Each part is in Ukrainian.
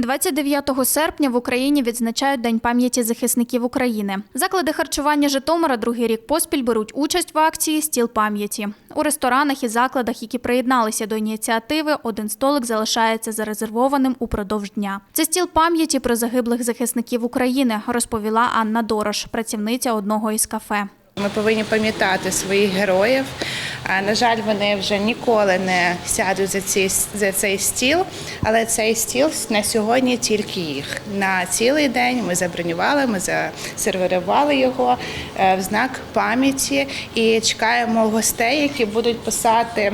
29 серпня в Україні відзначають День пам'яті захисників України. Заклади харчування Житомира другий рік поспіль беруть участь в акції Стіл пам'яті. У ресторанах і закладах, які приєдналися до ініціативи, один столик залишається зарезервованим упродовж дня. Це стіл пам'яті про загиблих захисників України, розповіла Анна Дорош, працівниця одного із кафе. Ми повинні пам'ятати своїх героїв. На жаль, вони вже ніколи не сядуть за цей, за цей стіл, але цей стіл на сьогодні тільки їх. На цілий день ми забронювали, ми засервірували його е, в знак пам'яті і чекаємо гостей, які будуть писати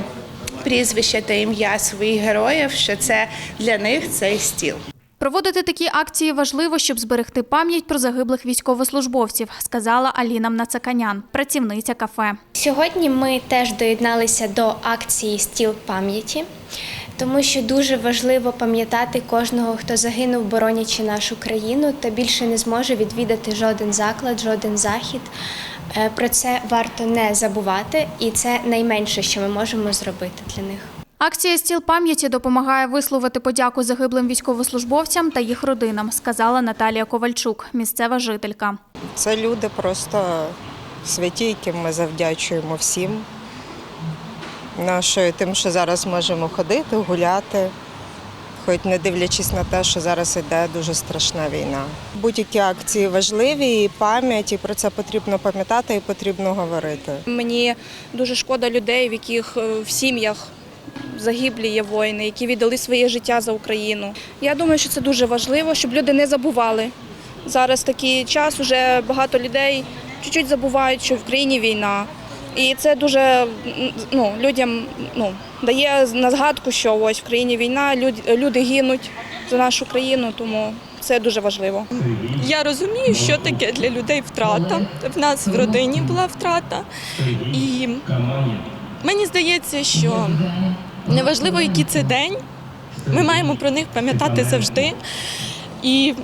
прізвище та ім'я своїх героїв, що це для них цей стіл. Проводити такі акції важливо, щоб зберегти пам'ять про загиблих військовослужбовців, сказала Аліна Мнацаканян, працівниця кафе. Сьогодні ми теж доєдналися до акції Стіл пам'яті, тому що дуже важливо пам'ятати кожного, хто загинув, боронячи нашу країну, та більше не зможе відвідати жоден заклад, жоден захід. Е, Про це варто не забувати, і це найменше, що ми можемо зробити для них. Акція Стіл пам'яті допомагає висловити подяку загиблим військовослужбовцям та їх родинам, сказала Наталія Ковальчук, місцева жителька. Це люди просто святі, яким ми завдячуємо всім. Нашою тим, що зараз можемо ходити, гуляти, хоч не дивлячись на те, що зараз йде дуже страшна війна. Будь-які акції важливі, і пам'ять, і про це потрібно пам'ятати і потрібно говорити. Мені дуже шкода людей, в яких е, в сім'ях загиблі є воїни, які віддали своє життя за Україну. Я думаю, що це дуже важливо, щоб люди не забували. Зараз такий час, вже багато людей чуть-чуть забувають, що в країні війна. І це дуже ну, людям ну, дає на згадку, що ось в країні війна, люд- люди гинуть за нашу країну, тому це дуже важливо. Я розумію, що таке для людей втрата. В нас в родині була втрата. І мені здається, що неважливо, який це день, ми маємо про них пам'ятати завжди і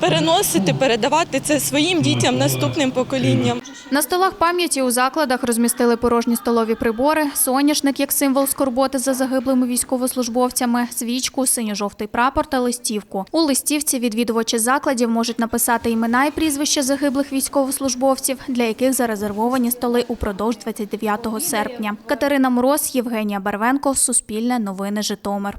переносити, передавати це своїм дітям, наступним поколінням. На столах пам'яті у закладах розмістили порожні столові прибори, соняшник як символ скорботи за загиблими військовослужбовцями, свічку, синьо-жовтий прапор та листівку. У листівці відвідувачі закладів можуть написати імена і прізвища загиблих військовослужбовців, для яких зарезервовані столи упродовж 29 серпня. Катерина Мороз, Євгенія Барвенко, Суспільне новини Житомир.